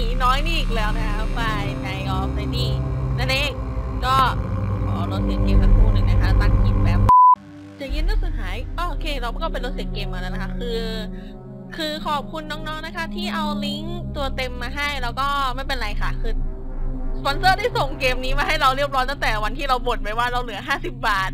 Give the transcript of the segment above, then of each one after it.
ีน้อยนี่อีกแล้วนะคะฝ่ายในออฟไฟนี่นั่นเองก็ขอลดเสียงเกมสักครู่หนึ่งนะคะตั้งคลิปแบบจะยินรู้สึกหายอ้อโอเค เราก็เป็นลดเสียงเกมมาแล้วนะคะ คือคือขอบคุณน้องๆนะคะ ที่เอาลิงก์ตัวเต็มมาให้แล้วก็ไม่เป็นไรค่ะ คือสปอนเซอร์ได้ส่งเกมนี้มาให้เราเรียบร้อยตั้งแต่วันที่เราบ่นไปว่าเราเหลือ50บาท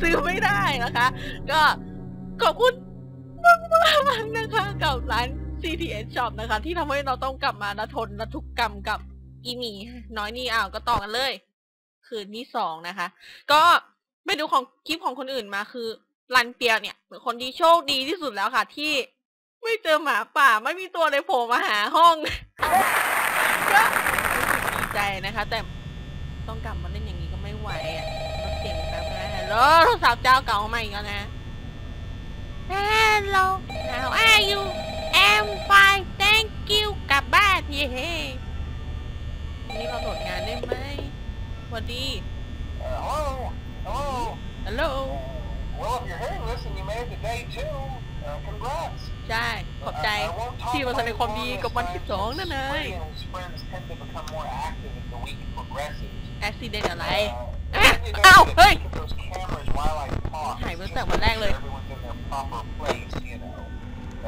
ซื้อไม่ได้นะคะ ก็ขอบคุณมากๆนะคะกับร้าน CTS Shop นะคะ ที่ทำให้เราต้องกลับมาละทนละทุกกรรมกับอีหมีน้อยนี่อ้าวก็ต่อกันเลย คืนที่สองนะคะ ก็ไปดูของคลิปของคนอื่นมาคือรันเปียเนี่ยเหมือนคนที่โชคดีที่สุดแล้วค่ะ ที่ไม่เจอหมาป่าไม่มีตัวเลยโผล่มาหาห้องก็รู้สึกดีใจนะคะ แต่ต้องกลับมาเล่นอย่างนี้ก็ไม่ไหวอะลดเสียงแป๊บนะฮัลโหลโทรศัพท์เจ้าเก่ามาอีกแล้วนะ Hello how are you I'm fine thank you กลับบ้านเย้วันนี้เราโหลดงานได้ไหมสวัสดี Uh, hello? Hello? ฮัลโหล Well, if you're hearing this and you made it to day two, uh, congrats. ใช่ ขอบใจ I- I won't talk ที่มาแสดงความ about ดี it กับวันที่ long สอง as นั่นเอง Spring and sprints tend to become more active as the week progresses. แอคซิเดนอะไร Uh, Ah, you don't ow, need to hey! look at those cameras while I talk. หายไปตั้ง Just แต่ to วันแรก make เลย sure everyone's in their proper place, you know.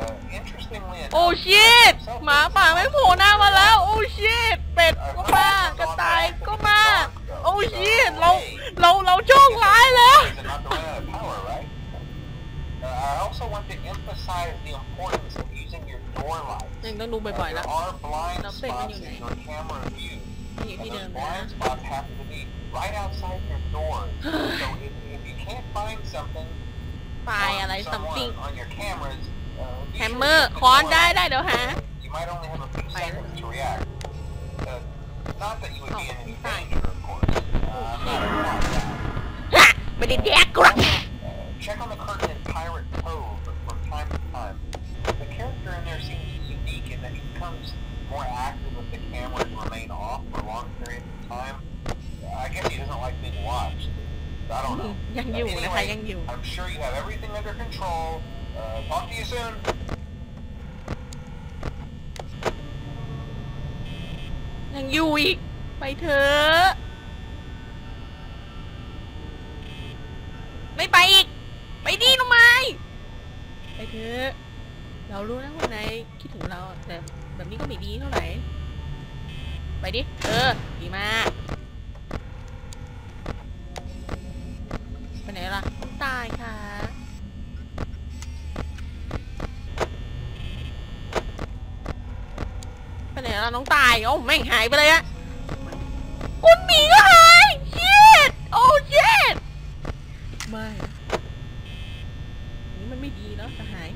Uh, interestingly enough, โอ้ชิตหมาป่าไม่โผล่หน้ามาแล้ว โอ้ชิตเป็ดก็มากระต่ายก็มา โอ้ชิตเราเราเราโชคร้ายแล้ว reason not to run out of power, right? Uh, I also want to emphasize the importance of using your door lights. ยังต้องดูบ่อยๆ There แล้ว are blind Nó xịn bao spots nhiêu in này? your camera view. อยู่ And ที่เดิ those มนะ blind spots happen to be right outside your door. so if, if you can't find something ไฟล์อะไร on something someone on your cameras, uh, be แฮม sure เมอร์ to ค้อน ignore ได้ it. ได้เดี๋ยวหา You might only have a few Fire. seconds to react. Uh, not that you would be Oh, in any fine. danger, of course. Uh, I'm not implying that. ฮะไม่ได้แดกกรัก Uh, check on the curtain in Pirate Cove from time to time. The character in there seems unique in that he becomes more active if the cameras remain off for long periods of time. I guess he doesn't like being watched. I don't know. ยังอยู่นะคะ Anyway, ยังอยู่ I'm sure you have everything under control. Uh, talk to you soon. ยังอยู่อีกไปเถอะไม่ไปอีก ไปดีทำไมไปเถอะเรารู้นะว่านายคิดถึงเรา แต่แบบนี้ก็ไม่ดีเท่าไหร่ ไปดิ เออ ดีมาก ไปไหนล่ะต้องตายค่ะ ไปไหน ล่ะน้องตายโอ้แม่งหายไปเลยอะคุณหมีก็หายชิตโอ้ชิตไม่นนี้มันไม่ดีแล้วจะหาย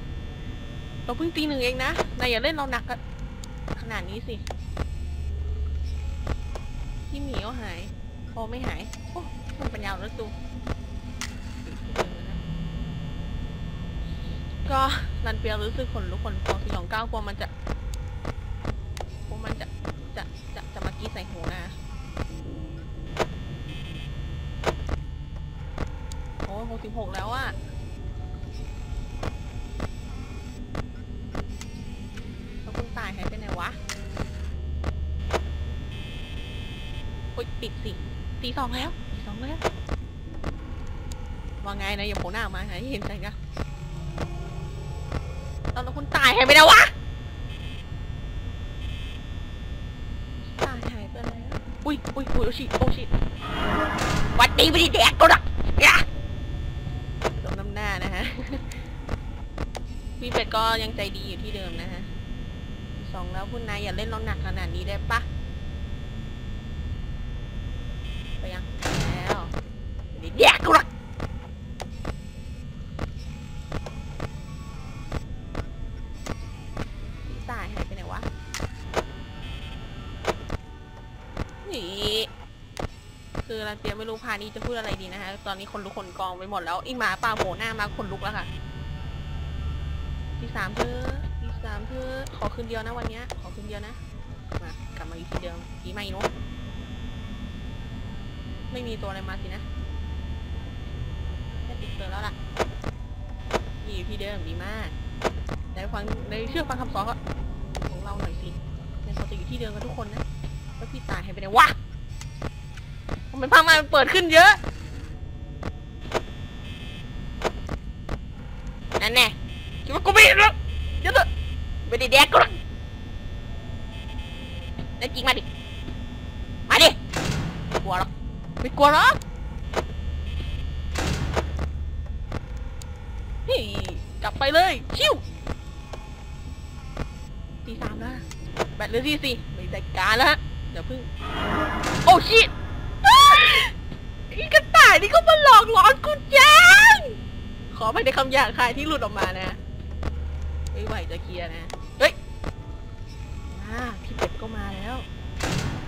เราเพิ่งตีหนึ่งเองนะนายอย่าเล่นเราหนักขนาดนี้สิพี่หมีก็หายโอไม่หายโอ้มันปัญญาแล้วตูก็รันเปียรู้สึกขนลุกขนพองสยองก้าวกลัวมันจะ พวกมันจะจะจะจะมากรีดใส่หูนะ โอ้หกสิบหกแล้วอะแล้วคุณตายหายไปไหนวะโอ๊ยปิดสิตีสองแล้วตีสองแล้ว ว่าไงนะอย่าโผล่หน้ามาให้เห็นใจนะแล้วแล้วคุณตายหายไปไหนวะ ตายหายไปแล้ว อุ้ย อุ้ยอุ้ยโอชิโอชิวัดดีไม่ได้แดกก็ได้ยะลงน้ำหน้านะฮะพี่เป็ดก็ยังใจดีอยู่ที่เดิมนะฮะสองแล้วคุณนายอย่าเล่นเราหนักขนาดนี้ได้ปะ คือรันเปียไม่รู้พานี้จะพูดอะไรดีนะคะ ตอนนี้คนลุกคนกองไปหมดแล้วอีหมาป่าโผล่หน้ามาคนลุกแล้วค่ะที่สามเธอที่สามเธอขอคืนเดียวนะวันนี้ขอคืนเดียวนะมากลับมาอยู่ที่เดิมผีมาอีกเนอะไม่มีตัวอะไรมาสินะแค่ติดเตือแล้วล่ะนี่อยู่ที่เดิมดีมากได้ฟังในเชื่อฟังคำสอนของเราหน่อยสิเนี่ยเราจะอยู่ที่เดิมกันทุกคนนะแล้วพี่ตายให้ไปไหนวะ ทำไมามันเปิดขึ้นเยอะนั่นแน่คิดว่ากูไม่เห็นหรอกเดี๋ยวเถอะไม่ได้แดกกูหรอกแน่จริงมาดิ มาดิกลัวหรอกไม่กลัวหรอกนี่กลับไปเลยชิวตีสามแล้วนะแบตเหลือที่สี่ไม่จัดการแล้วฮะเดี๋ยวพึ่ง โอ้ชิต อีกระต่ายนี่ก็มาหลอกหลอนกูจังขอไม่ได้คำหยาบคายที่หลุดออกมานะ ไม่ไหวจะเคลียร์นะ เฮ้ยอาพี่เป็ดก็มาแล้ว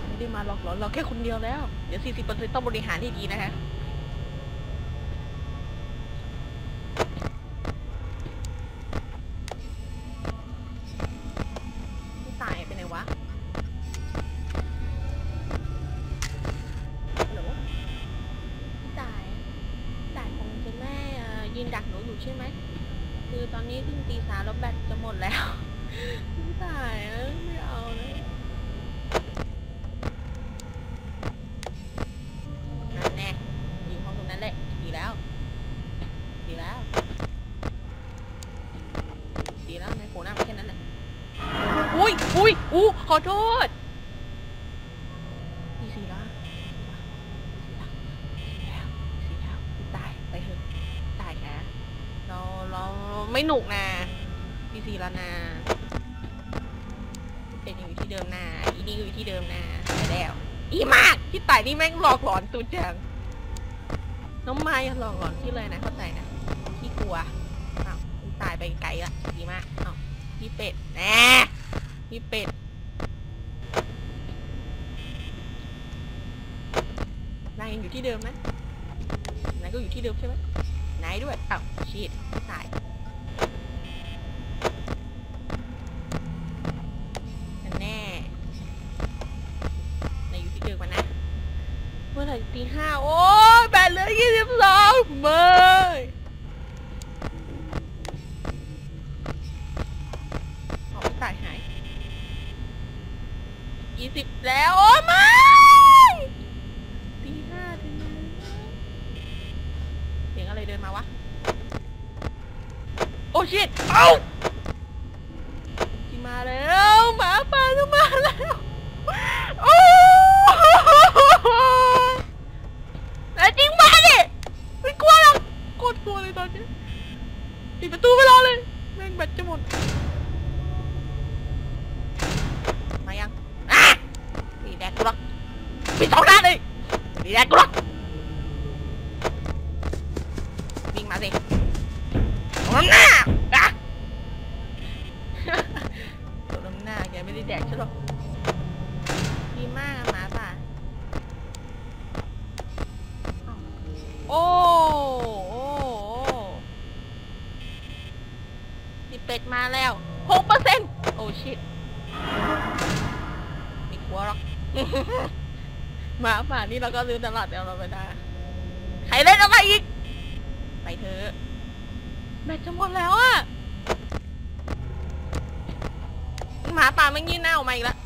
ไม่ได้มาหลอกหลอนเราแค่คนเดียวแล้ว เดี๋ยว 40%ต้องบริหารให้ดีนะคะ มคือตอนนี้เพิ่งตีสามแล้วแบตจะหมดแล้วพี่ตายไม่เอานะนั่นแน่อยู่ห้องตรงนั้นแหละดีแล้ว ดีแล้ว ดีแล้วในโผล่หน้ามาแค่นั้นแหละอุ้ยอุ้ยอู้ขอโทษดีสีละสีละสีแล้วสีแล้วตายไปเถอะตายแค่เราเรา ไม่หนุกนะดีสีแล้วนะเป็นอยู่ที่เดิมนะอีดีก็อยู่ที่เดิมนะไปแล้วอีมากพี่ต่ายนี่แม่งหลอกหลอนตูดจังน้องไม้หลอกหลอนที่เลยนะเข้าใจนะที่กลัวอ้าวพี่ตายไปไกลละดีมากอ้าวพี่เป็ดแน่พี่เป็ดนายยังอยู่ที่เดิมนะนายก็อยู่ที่เดิมใช่ไหมนายด้วยอ้าวชีดตายนั่นแน่นายอยู่ที่เดิมมานะ เมื่อไหร่ตีห้าโอ้ยแบตเหลือยี่สิบส องเมยเอาพี่ตายหายยี่สิบแล้ว โอ้ยไม่ตีห้าถึงเสียงอะไรเดินมาวะ โอ้ชิตเอ้าที่มาแล้วหมาป่าก็มาแล้ว โอ้แต่จริงมาดิไม่กลัวหรอกโคตรกลัวเลยตอนนี้ปิดประตูไปรอเลยแม่งแบตจะหมด มายังอะมีแดกกูหรอกปิดสองด้านเลยมี แดกกูหรอกวิ่งมาสิตรงหน้าอะตรงหน้าแกไม่ได้แดกใช่หรอดีมากอะหมาป่าโอ้โอ้โอ้นี่เป็ดมาแล้วหกเปอร์เซ็นต์โอ้ชิตไม่กลัวหรอก หมาป่านี่เราก็ลืมตลาดเดี๋ยวเราไปได้ใครเล่นอะไรอีก ไปเถอะแบตจะหมดแล้วอะหมาป่ามันยืนหน้าออกมาอีกแล้ว